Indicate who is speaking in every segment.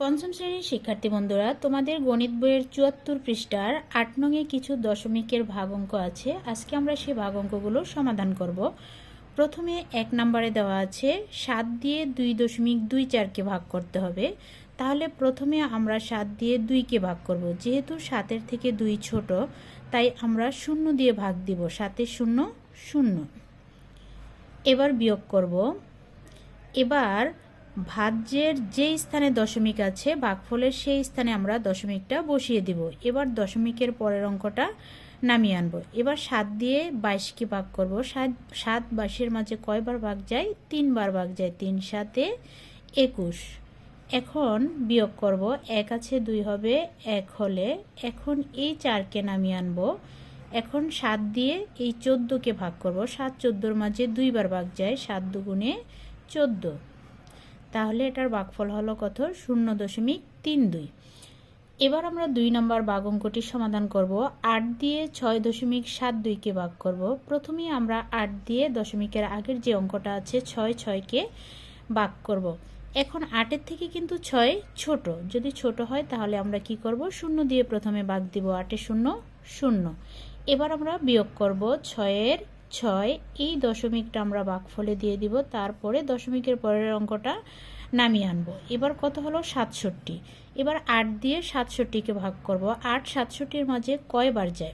Speaker 1: পঞ্চম শ্রেণির শিক্ষার্থী বন্ধুরা, তোমাদের গণিত বইয়ের চুয়াত্তর পৃষ্ঠার আট নঙে কিছু দশমিকের ভাগ অঙ্ক আছে। আজকে আমরা সেই ভাগ অঙ্কগুলো সমাধান করব। প্রথমে এক নম্বরে দেওয়া আছে, সাত দিয়ে দুই দশমিক দুই চারকে ভাগ করতে হবে। তাহলে প্রথমে আমরা সাত দিয়ে দুইকে ভাগ করব। যেহেতু সাতের থেকে দুই ছোট, তাই আমরা শূন্য দিয়ে ভাগ দিব। সাতের শূন্য শূন্য। এবার বিয়োগ করব। এবার ভাজ্যের যে স্থানে দশমিক আছে ভাগফলের সেই স্থানে আমরা দশমিকটা বসিয়ে দিব। এবার দশমিকের পরের অঙ্কটা নামিয়ে আনব। এবার সাত দিয়ে বাইশকে ভাগ করব? সাত সাত বাইশের মাঝে কয়বার ভাগ যায়? তিনবার ভাগ যায়। তিন সাতে একুশ। এখন বিয়োগ করব। এক আছে দুই হবে এক হলে এখন এই চারকে নামিয়ে আনব। এখন সাত দিয়ে এই চোদ্দোকে ভাগ করব। সাত চোদ্দোর মাঝে দুইবার ভাগ যায়, সাত দুগুণে চোদ্দ। তাহলে এটার ভাগফল হলো কত? শূন্য দশমিক তিন দুই। এবার আমরা দুই নম্বর ভাগ অঙ্কটির সমাধান করব। আট দিয়ে ছয় দশমিক সাত দুইকে ভাগ করব। প্রথমেই আমরা আট দিয়ে দশমিকের আগের যে অঙ্কটা আছে ছয় ছয়কে ভাগ করব। এখন আটের থেকে কিন্তু ছয় ছোট। যদি ছোট হয় তাহলে আমরা কি করব? শূন্য দিয়ে প্রথমে ভাগ দিব আটে শূন্য শূন্য। এবার আমরা বিয়োগ করব ছয়ের ছয়, এই দশমিকটা আমরা ভাগফলে দিয়ে দিব। তারপরে দশমিকের পরের অঙ্কটা নামিয়ে আনব। এবার কত হলো? সাতষট্টি। এবার আট দিয়ে সাতষট্টিকে ভাগ করব। আট সাতষট্টির মাঝে কয়বার যায়?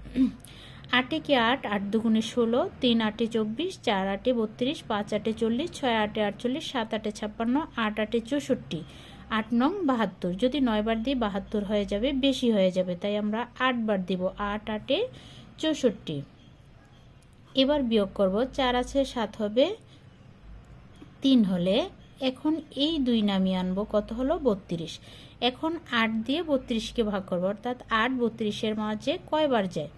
Speaker 1: আটে কি আট? আট দুগুণে ষোলো। তিন আটে চব্বিশ। চার আটে বত্রিশ। পাঁচ আটে চল্লিশ। ছয় আটে আটচল্লিশ। সাত আটে ছাপ্পান্ন। আট আটে চৌষট্টি। আট নং বাহাত্তর। যদি নয়বার দিই, বাহাত্তর হয়ে যাবে, বেশি হয়ে যাবে। তাই আমরা আটবার দিব। আট আটে চৌষট্টি। এবার বিয়োগ করব, চার আছে, সাত হবে, তিন হলে এখন এই দুই নামিয়ে আনব, কত হলো? বত্রিশ। এখন আট দিয়ে বত্রিশকে ভাগ করব, অর্থাৎ আট বত্রিশের মাঝে কয়বার যায়?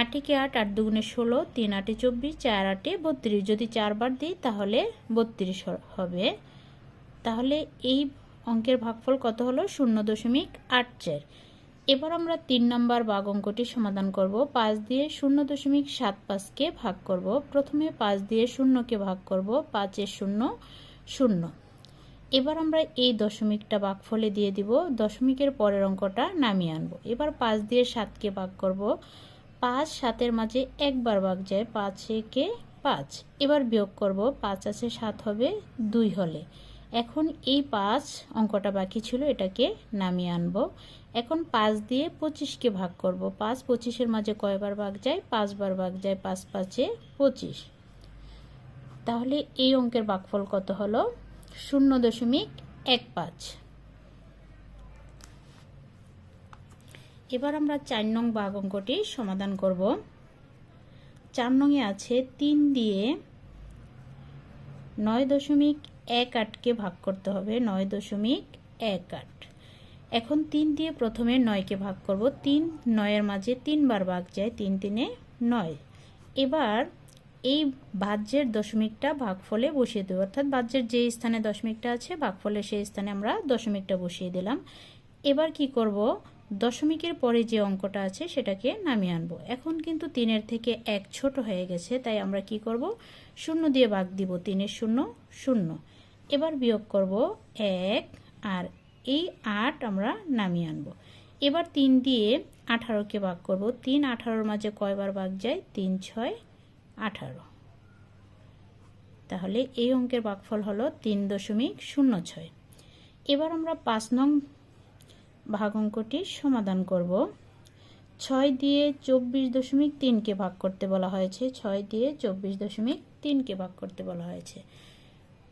Speaker 1: আটেকে আট আট দুগুণে ষোলো, তিন আটে চব্বিশ, চার আটে বত্রিশ। যদি চারবার দিই, তাহলে বত্রিশ হবে। তাহলে এই অঙ্কের ভাগফল কত হলো? শূন্য দশমিক আট চার। এবার আমরা তিন নম্বর বাঘ অঙ্কটি সমাধান করব। পাঁচ দিয়ে শূন্য দশমিক সাত পাঁচকে ভাগ করব। প্রথমে পাঁচ দিয়ে শূন্যকে ভাগ করব। পাঁচের শূন্য শূন্য। এবার আমরা এই দশমিকটা ভাগফলে দিয়ে দিব। দশমিকের পরের অঙ্কটা নামিয়ে আনব। এবার পাঁচ দিয়ে সাতকে ভাগ করব। পাঁচ সাতের মাঝে একবার ভাগ যায়, পাঁচ একে পাঁচ। এবার বিয়োগ করব। পাঁচ আছে সাত হবে দুই হলে। এখন এই পাঁচ অঙ্কটা বাকি ছিল, এটাকে নামিয়ে আনব। এখন পাঁচ দিয়ে পঁচিশকে ভাগ করব। পাঁচ পঁচিশের মাঝে কয়বার ভাগ যায়? পাঁচবার ভাগ যায় পাঁচ পাঁচে পঁচিশ। তাহলে এই অঙ্কের বাকফল কত হলো? শূন্য দশমিক এক পাঁচ। এবার আমরা চার নং বাঘ অঙ্কটি সমাধান করব। চার নংয়ে আছে তিন দিয়ে নয় দশমিক এক আটকে ভাগ করতে হবে, নয় দশমিক এক আট। এখন তিন দিয়ে প্রথমে নয়কে ভাগ করব। তিন নয়ের মাঝে তিনবার ভাগ যায়, তিন তিনে নয়। এবার এই ভাজ্যের দশমিকটা ভাগফলে বসিয়ে দেবো। অর্থাৎ ভাজ্যের যে স্থানে দশমিকটা আছে, ভাগফলে সেই স্থানে আমরা দশমিকটা বসিয়ে দিলাম। এবার কি করব? দশমিকের পরে যে অঙ্কটা আছে, সেটাকে নামিয়ে আনব। এখন কিন্তু তিনের থেকে এক ছোট হয়ে গেছে, তাই আমরা কি করব? শূন্য দিয়ে ভাগ দিব, তিনের শূন্য শূন্য। এবার বিয়োগ করব এক, আর এই আট আমরা নামিয়ে আনব। এবার তিন দিয়ে আঠারোকে ভাগ করব। তিন আঠারোর মাঝে কয়বার ভাগ যায়? তিন, ছয়, আঠারো। তাহলে এই অঙ্কের ভাগফল হলো তিন দশমিক শূন্য ছয়। এবার আমরা পাঁচ নং ভাগ অঙ্কটি সমাধান করব। ছয় দিয়ে চব্বিশ দশমিক তিনকে ভাগ করতে বলা হয়েছে। ছয় দিয়ে চব্বিশ দশমিক তিনকে ভাগ করতে বলা হয়েছে।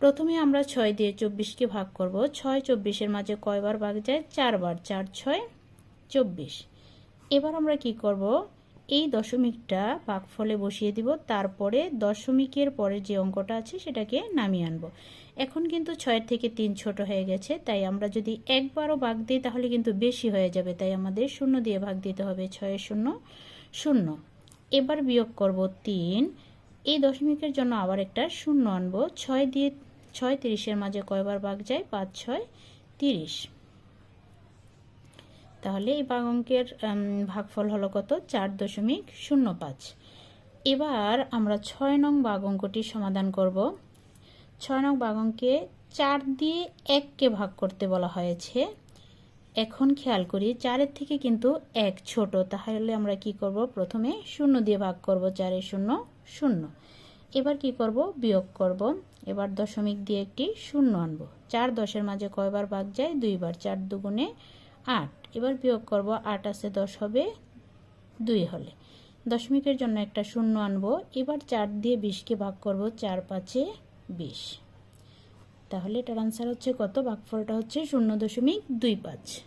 Speaker 1: প্রথমে আমরা ছয় দিয়ে চব্বিশকে ভাগ করব। ছয় চব্বিশের মাঝে কয়বার ভাগ যায়? চারবার। চার, ছয়, চব্বিশ। এবার আমরা কি করব? এই দশমিকটা ভাগফলে বসিয়ে দিব। তারপরে দশমিকের পরে যে অঙ্কটা আছে সেটাকে নামিয়ে আনব। এখন কিন্তু ছয়ের থেকে তিন ছোট হয়ে গেছে, তাই আমরা যদি একবারও ভাগ দিই তাহলে কিন্তু বেশি হয়ে যাবে, তাই আমাদের শূন্য দিয়ে ভাগ দিতে হবে, ছয়ের শূন্য শূন্য। এবার বিয়োগ করব তিন। এই দশমিকের জন্য আবার একটা শূন্য আনব। ছয় দিয়ে ছয়, তিরিশের মাঝে কয়বার ভাগ যায়? পাঁচ ছয়, তিরিশ। তাহলে এই বাঘ অঙ্কের ভাগফল হলো কত? চার দশমিক শূন্য পাঁচ। এবার আমরা ছয় নং বাঘ অঙ্কটি সমাধান করব। ছয় নং বাঘ অঙ্কে চার দিয়ে এককে ভাগ করতে বলা হয়েছে। এখন খেয়াল করি, চারের থেকে কিন্তু এক ছোট। তাহলে আমরা কি করব? প্রথমে শূন্য দিয়ে ভাগ করব চারের শূন্য শূন্য। এবার কি করব? বিয়োগ করব। এবার দশমিক দিয়ে একটি শূন্য আনব। চার দশের মাঝে কয়বার ভাগ যায়? দুইবার। চার দুগুণে আট। এবার বিয়োগ করব। আট আছে দশ হবে দুই হলে। দশমিকের জন্য একটা শূন্য আনব। এবার চার দিয়ে বিশকে ভাগ করব। চার পাঁচে বিশ। তাহলে এটার আনসার হচ্ছে কত? ভাগফলটা হচ্ছে শূন্য দশমিক দুই পাঁচ।